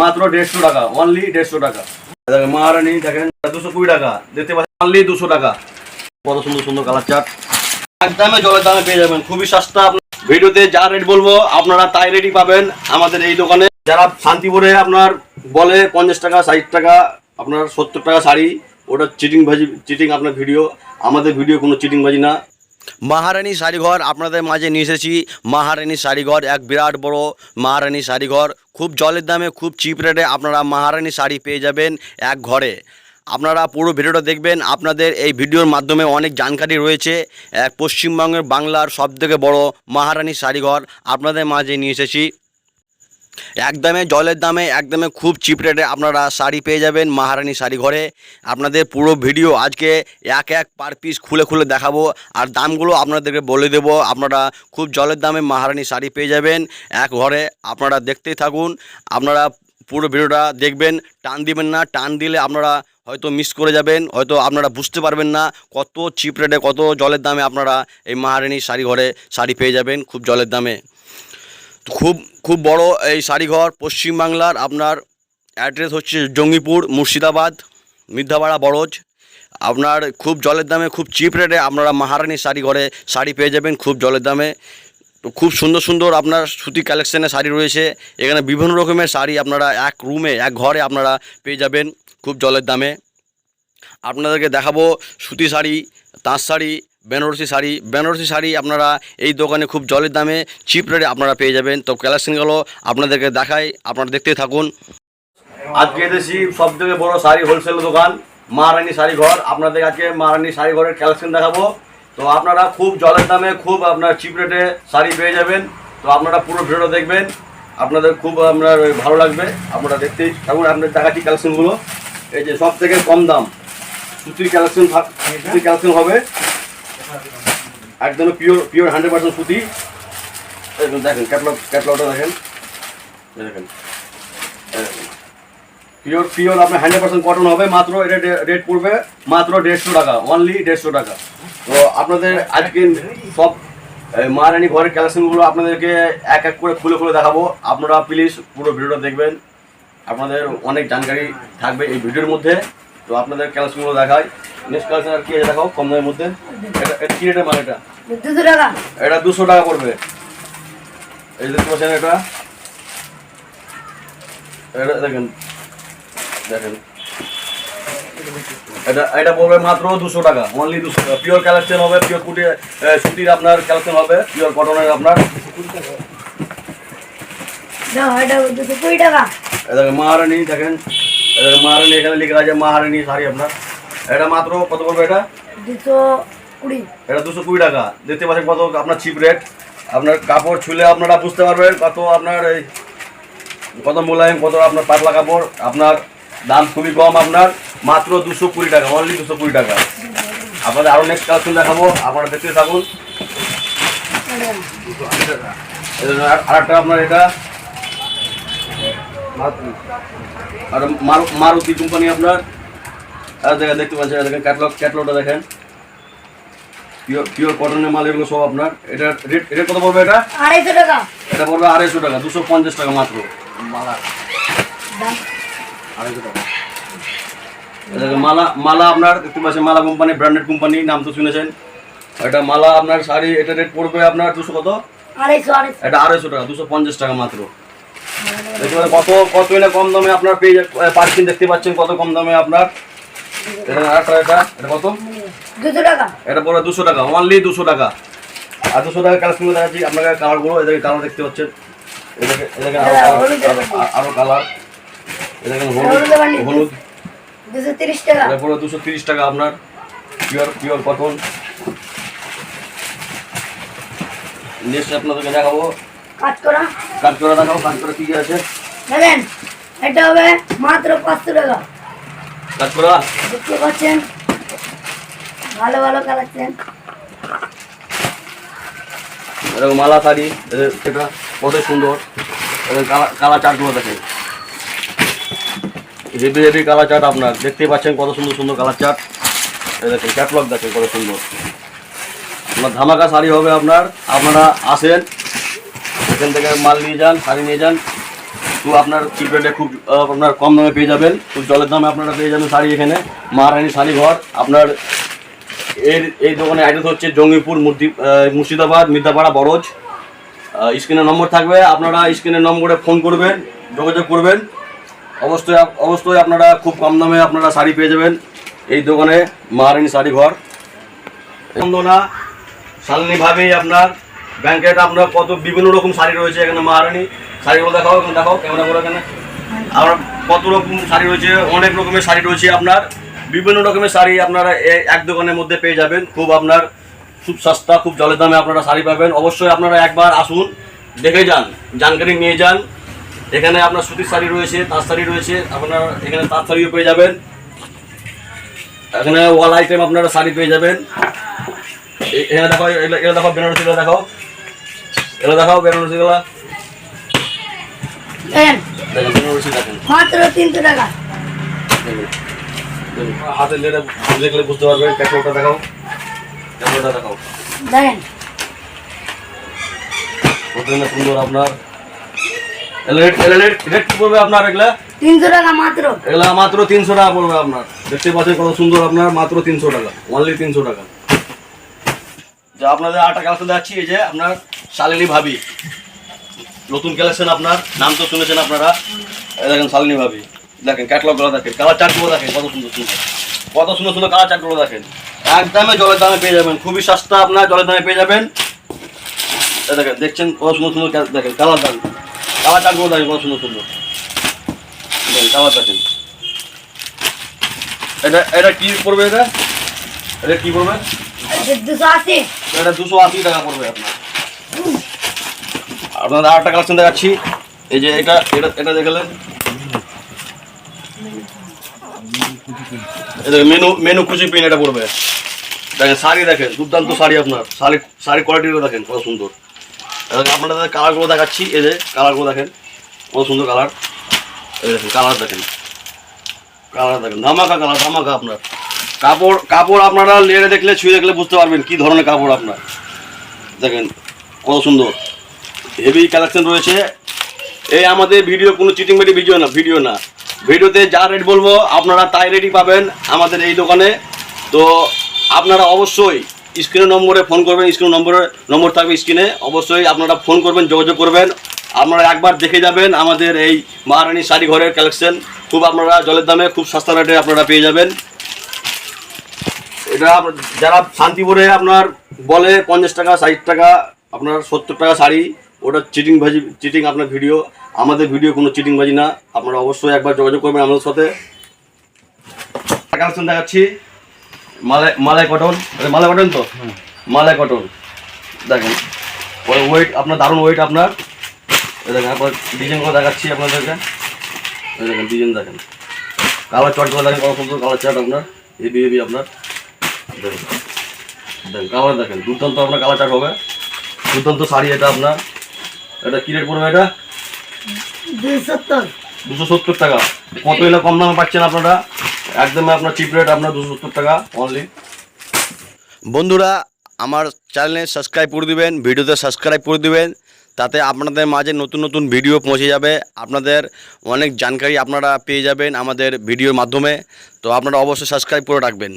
মাত্র দেড়শো টাকা অনলি দেড়শো টাকা। মহারানী, দেখেন, দুশো কুড়ি টাকা, দেখতে পাচ্ছেন অনলি দুশো টাকা। কত সুন্দর সুন্দর কালার চাট একদমে জলের দামে পেয়ে যাবেন, খুবই সস্তা। ভিডিওতে যা রেট বলব, আপনারা তাই রেটই পাবেন আমাদের এই দোকানে। যারা শান্তিপুরে আপনার বলে পঞ্চাশ টাকা, ষাট টাকা, আপনার সত্তর টাকা শাড়ি, ওটা চিটিং ভাজি চিটিং আপনার ভিডিও আমাদের ভিডিও কোনো চিটিং ভাজি না। মহারানী শাড়িঘর আপনাদের মাঝে নিয়ে এসেছি। মহারানী শাড়িঘর এক বিরাট বড় মহারানী শাড়িঘর খুব জলের দামে, খুব চিপ রেটে আপনারা মহারানী শাড়ি পেয়ে যাবেন এক ঘরে। আপনারা পুরো ভিডিওটা দেখবেন। আপনাদের এই ভিডিওর মাধ্যমে অনেক জানকারি রয়েছে। এক পশ্চিমবঙ্গের বাংলার সবথেকে বড় মহারানী শাড়িঘর আপনাদের মাঝে নিয়ে এসেছি। একদমে জলের দামে, একদমে খুব চিপ রেটে আপনারা শাড়ি পেয়ে যাবেন মহারানী শাড়ি ঘরে। আপনাদের পুরো ভিডিও আজকে এক এক পার পিস খুলে খুলে দেখাবো। আর দামগুলো আপনাদেরকে বলে দেবো। আপনারা খুব জলের দামে মহারানী শাড়ি পেয়ে যাবেন এক ঘরে। আপনারা দেখতেই থাকুন। আপনারা পুরো ভিডিওটা দেখবেন। টান দিবেন না। টান দিলে আপনারা হয়তো মিস করে যাবেন। হয়তো আপনারা বুঝতে পারবেন না কত চিপ রেটে কত জলের দামে আপনারা এই মহারানী শাড়ি ঘরে শাড়ি পেয়ে যাবেন খুব জলের দামে। খুব খুব বড় এই শাড়িঘর পশ্চিমবাংলার আপনার অ্যাড্রেস হচ্ছে জঙ্গিপুর, মুর্শিদাবাদ মির্ধাপাড়া বড়জ। আপনার খুব জলের দামে, খুব চিপ রেটে আপনারা মহারানী শাড়ি ঘরে শাড়ি পেয়ে যাবেন খুব জলের দামে। তো খুব সুন্দর সুন্দর আপনার সুতি কালেকশনের শাড়ি রয়েছে। এখানে বিভিন্ন রকমের শাড়ি আপনারা এক রুমে এক ঘরে আপনারা পেয়ে যাবেন খুব জলের দামে। আপনাদেরকে দেখাবো সুতি শাড়ি, তাঁত শাড়ি বেনারসি শাড়ি বেনারসি শাড়ি আপনারা এই দোকানে খুব জলের দামে চিপ রেটে আপনারা পেয়ে যাবেন। তো কালেকশনগুলো আপনাদেরকে দেখাই, আপনারা দেখতে থাকুন। আজকে এসেছি সব থেকে বড় শাড়ি হোলসেল দোকান মহারানী শাড়ি ঘর। আপনাদের আজকে মহারানী শাড়ি ঘরের কালেকশন দেখাবো। তো আপনারা খুব জলের দামে, খুব আপনার চিপ রেটে শাড়ি পেয়ে যাবেন। তো আপনারা পুরো ভিডিও দেখবেন। আপনাদের খুব আপনার ভালো লাগবে। আপনারা দেখতেই থাকুন, আপনাদের দেখাচ্ছি কালেকশনগুলো এই যে সব থেকে কম দাম, সুতির কালেকশন সুতির কালেকশন হবে। একদম পিওর পিওর হান্ড্রেড পার্সেন্ট সুতি। এই দেখেন ক্যাটলগ ক্যাটলগটা দেখেন। দেখেন পিওর পিওর আপনার হান্ড্রেড পার্সেন্ট কটন হবে, মাত্র এটা রেট পড়বে মাত্র দেড়শো টাকা অনলি দেড়শো টাকা। তো আপনাদের আজকে সব, এই মহারানী ঘরের কালেকশনগুলো আপনাদেরকে এক এক করে খুলে খুলে দেখাবো। আপনারা প্লিজ পুরো ভিডিওটা দেখবেন। আপনাদের অনেক জানকারি থাকবে এই ভিডিওর মধ্যে। তো আপনাদের কালেকশনগুলো দেখাই। নেক্সট কালেকশন আর কি আছে দেখাও কম দামের মধ্যে। এটা এটা কি রেটের মাল এটা? দুশো টাকা। এটা দুশো টাকা পড়বে। এই দেখতে পাচ্ছেন এটা। এটা দেখেন। দেখেন। এটা এটা পড়বে মাত্র দুশো টাকা অনলি দুশো টাকা। পিওর কালেকশন হবে পিওর কুটি সুতির আপনার কালেকশন হবে পিওর কটনের আপনার। মহারানী দেখেন। মহারানী এখানে লিখে আছে মহারানী শাড়ি আপনার এটা মাত্র কত পড়বে এটা? দুশো কুড়ি। এটা দুশো কুড়ি টাকা। দেখতে পাচ্ছেন কত আপনার চিপ রেট আপনার কাপড় ছুলে আপনারা বুঝতে পারবেন কত আপনার এই কত মোলায়েম কত আপনার পাতলা কাপড়। আপনার দাম খুবই কম আপনার। মাত্র দুশো কুড়ি টাকা অনলি দুশো কুড়ি টাকা। আপনাদের আরও নেক্সট কালেকশন দেখাবো। আপনারা দেখতে থাকুন। আর- আরেকটা আপনার এটা। আর মারু- মারুতি কোম্পানি আপনার? আর দেখেন দেখতে পাচ্ছেন দেখেন ক্যাটলগ ক্যাটলগটা দেখেন। পিওর পিওর কটনের মাল এগুলো সব আপনার। এটা রেট রেট কত পড়বে এটা? আড়াইশো টাকা। এটা পড়বে আড়াইশো টাকা দুশো পঞ্চাশ টাকা মাত্র। মালা। আড়াইশো টাকা। মালা মালা আপনার দেখতে পাচ্ছেন মালা কোম্পানি ব্র্যান্ডেড কোম্পানি নাম তো শুনেছেন। এটা মালা আপনার শাড়ি এটা রেট পড়বে আপনার দুশো কত? আড়াইশো। এটা আড়াইশো টাকা দুশো পঞ্চাশ টাকা মাত্র। কত কত এনে কম দামে আপনার পেয়ে পাচ্ছেন দেখতে পাচ্ছেন কত কম দামে আপনার। এটা এটা এটা কত? দুশো টাকা। এটা দুশো টাকা অনলি দুশো টাকা। আর দুশো টাকা কালার দেখাচ্ছি আপনাকে কালারগুলো এদেরকে কালার দেখতে পাচ্ছেন। এদেরকে এদেরকে আরও colour- আরও কালার এদেরকে হলুদ হলুদ। দুশো তিরিশ টাকা। এটা দুশো তিরিশ টাকা আপনার। পিওর পিওর কটন নেক্সট আপনাদেরকে দেখাবো। কি আছে? এটা হবে মাত্র পাঁচশো টাকা। দেখতে পাচ্ছেন? ভালো ভালো কালেকশন এরকম মালা শাড়ি সেটা কত সুন্দর। কালা- কালা চাটগুলো দেখেন। হেভি হেভি কালার চাট আপনার। দেখতেই পাচ্ছেন কত সুন্দর সুন্দর কালার চাট। দেখেন ক্যাটলগ দেখেন কত সুন্দর। আপনার ধামাকা শাড়ি হবে আপনার। আপনারা আসেন এখান থেকে মাল নিয়ে যান, শাড়ি নিয়ে যান। খুব আপনার চিপ রেটে খুব আপনার কম দামে পেয়ে যাবেন। খুব জলের দামে আপনারা পেয়ে যাবেন শাড়ি এখানে। মহারানী শাড়ি ঘর। আপনার এর, এই দোকানের অ্যাড্রেস হচ্ছে জঙ্গিপুর মুর্দি- মুর্শিদাবাদ মির্জাপাড়া বরজ। স্ক্রিনের নম্বর থাকবে। আপনারা স্ক্রিনের নম্বরে ফোন করবেন, যোগাযোগ করবেন। অবশ্যই অবশ্যই আপনারা খুব কম দামে আপনারা শাড়ি পেয়ে যাবেন এই দোকানে মহারানী শাড়ি ঘর। বন্দনা শালিনী ভাবেই আপনার ব্যাংকেট আপনার কত বিভিন্ন রকম শাড়ি রয়েছে, এখানে মহারানী শাড়িগুলো দেখাও, এখানে দেখাও করে এখানে। আপনার কত রকম শাড়ি রয়েছে, অনেক রকমের শাড়ি রয়েছে আপনার। বিভিন্ন রকমের শাড়ি আপনারা এক দোকানের মধ্যে পেয়ে যাবেন। খুব আপনার খুব সস্তা, খুব জলের দামে আপনারা শাড়ি পাবেন। অবশ্যই আপনারা একবার আসুন, দেখে যান, জানকারি নিয়ে যান। এখানে আপনার সুতির শাড়ি রয়েছে, তাঁত শাড়ি রয়েছে, আপনার এখানে তাঁত শাড়িও পেয়ে যাবেন। এখানে ওয়াল আইটেম আপনারা শাড়ি পেয়ে যাবেন। এখানে দেখো এগুলো দেখো বেনারসিগুলো দেখাও। এগুলো দেখাও বেনারসি দেখেন মাত্র তিনশো টাকা। দেখুন। দেখুন, হাতে লেটে দেখলে বুঝতে ক্যাপটা দেখাও। দেখেন সুন্দর আপনার। রেট রেট রেট কি পড়বে আপনার এগুলা? তিনশো টাকা মাত্র। এগুলা মাত্র তিনশো টাকা পড়বে আপনার। দেখতে পাচ্ছেন কত সুন্দর আপনার মাত্র তিনশো টাকা। অনলি তিনশো টাকা। যা আপনাদের আটা কালেকশন দেখাচ্ছি এই যে আপনার শালিনী ভাবি। নতুন কালেকশন আপনার নাম তো শুনেছেন আপনারা। দেখেন শালিনী ভাবি। দেখেন ক্যাটলগুলো দেখেন কালার চার্টগুলো দেখেন কত সুন্দর সুন্দর। কত সুন্দর সুন্দর কালার চার্টগুলো দেখেন। একদমে জলের দামে পেয়ে যাবেন খুবই সস্তা আপনার জলের দামে পেয়ে যাবেন। দেখেন দেখছেন কত সুন্দর সুন্দর দেখেন কালার দাম। কালার চার্টগুলো দেখেন কত সুন্দর সুন্দর। দেখেন কালার দেখেন। এটা এটা কি পড়বে এটা? এটা কি পড়বে? এটা দুশো আশি টাকা পড়বে আপনার। আপনাদের আরেকটা কালেকশন দেখাচ্ছি। এই যে এটা এটা এটা দেখলেন। মেনু মেনু কুচি পিন এটা পড়বে। দেখেন, শাড়ি দেখেন, দুর্দান্ত শাড়ি আপনার। শাড়ি শাড়ি কোয়ালিটিটা দেখেন, কত সুন্দর। আপনাদের কালারগুলো দেখাচ্ছি, এই যে কালারগুলো দেখেন, কত সুন্দর কালার এই দেখেন কালার দেখেন। কালার দেখেন, ধামাকা কালার ধামাকা আপনার। কাপড় কাপড় আপনারা লেড়ে দেখলে, ছুঁয়ে দেখলে বুঝতে পারবেন কি ধরনের কাপড় আপনার। দেখেন কত সুন্দর। হেভি কালেকশন রয়েছে। এই আমাদের ভিডিও কোনো চিটিং মেটি ভিডিও না ভিডিও না। ভিডিওতে যা রেট বলব, আপনারা তাই রেটই পাবেন আমাদের এই দোকানে। তো আপনারা অবশ্যই স্ক্রিনের নম্বরে ফোন করবেন স্ক্রিন নম্বরে, নম্বর থাকবে স্ক্রিনে অবশ্যই আপনারা ফোন করবেন, যোগাযোগ করবেন। আপনারা একবার দেখে যাবেন আমাদের এই মহারানী শাড়ি ঘরের কালেকশন খুব আপনারা জলের দামে, খুব সস্তা রেটে আপনারা পেয়ে যাবেন। এটা যারা শান্তিপুরে আপনার বলে পঞ্চাশ টাকা, ষাট টাকা আপনার সত্তর টাকা শাড়ি ওটা চিটিং ভাজি চিটিং আপনার ভিডিও। আমাদের ভিডিও কোনো চিটিং বাজি না। আপনারা অবশ্যই একবার যোগাযোগ করবেন আমাদের সাথে। কালেকশন দেখাচ্ছি। মালাই মালাই কটন। এটা মালাই কটন তো? মালাই কটন। দেখেন ওই ওয়েট আপনার দারুণ ওয়েট আপনার। এই দেখেন একবার ডিজাইনগুলো দেখাচ্ছি আপনাদেরকে। দেখেন ডিজাইন দেখেন। কালার চার্টগুলো দেখেন কত সুন্দর কালার চার্ট আপনার। হেভি হেভি আপনার। দেখেন দেখেন কালার দেখেন। দুর্দান্ত আপনার কালার চার্ট হবে। দুর্দান্ত শাড়ি এটা আপনার। এটা কি রেট পড়বে এটা? দুশো সত্তর টাকা। কত এলে কম দামে পাচ্ছেন আপনারা? একদমই আপনার চিপ রেট আপনার দুশো সত্তর টাকা অনলি বন্ধুরা আমার চ্যানেলে সাবস্ক্রাইব করে দিবেন ভিডিওতে সাবস্ক্রাইব করে দিবেন তাতে আপনাদের মাঝে নতুন নতুন ভিডিও পৌঁছে যাবে। আপনাদের অনেক জানকারি আপনারা পেয়ে যাবেন আমাদের ভিডিওর মাধ্যমে। তো আপনারা অবশ্যই সাবস্ক্রাইব করে রাখবেন।